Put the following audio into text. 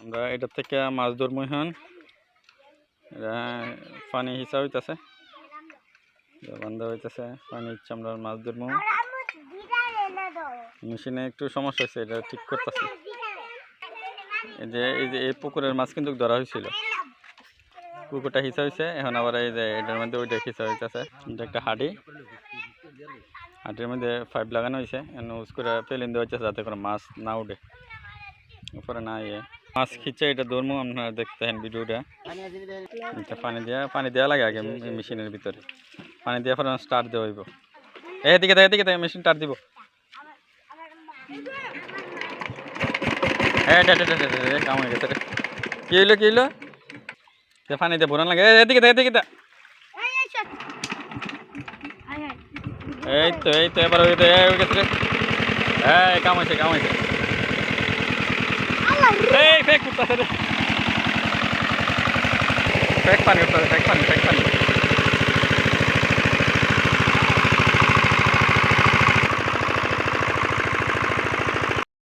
আমরা এটার থেকে মাছ এখন। এটা পানি হিসাব হইতেছে। বান্ধা হইতেছে, পানি ইচ্ছা আমরা মাছ ধরবো। মেশিনে একটু সমস্যা হয়েছে এটা ঠিক করতেছে। এই যে এই যে, এই পুকুরের মাছ কিন্তু ধরা হয়েছিল পুকুরটা হিসা হয়েছে এখন আবার এই যে, এটার মধ্যে ওইটা হিসা হইতেছে। এটা একটা হাড়ি। হাড়ির মধ্যে পাইপ লাগানো হয়েছে ইউজ করে পেলিন দেওয়া হচ্ছে যাতে করে মাছ না উঠে। উপরে না ইয়ে মাছ খিচে, এটা ধরবো আপনারা দেখতে হেন ভিডিওটা। এটা পানি দেওয়া পানি দেওয়া লাগে আগে মেশিনের ভিতরে। পানি দেওয়ার পরে স্টার্ট দেওয়া হইব। এদিকে দেখ এদিকে দেখ মেশিন স্টার্ট দিব। কাম হয়ে গেছে কি হইল কি হইল? পানি দিয়ে ভরান লাগে। এদিকে দেখ এদিকে দেখ এই তো এই তো, এবার রে। এই কাম হয়েছে কাম হয়েছে ఏయ్ ఫేక్ కుడతా సరే ఫేక్ పని కుడతా ఫేక్ పని ఫేక్ పని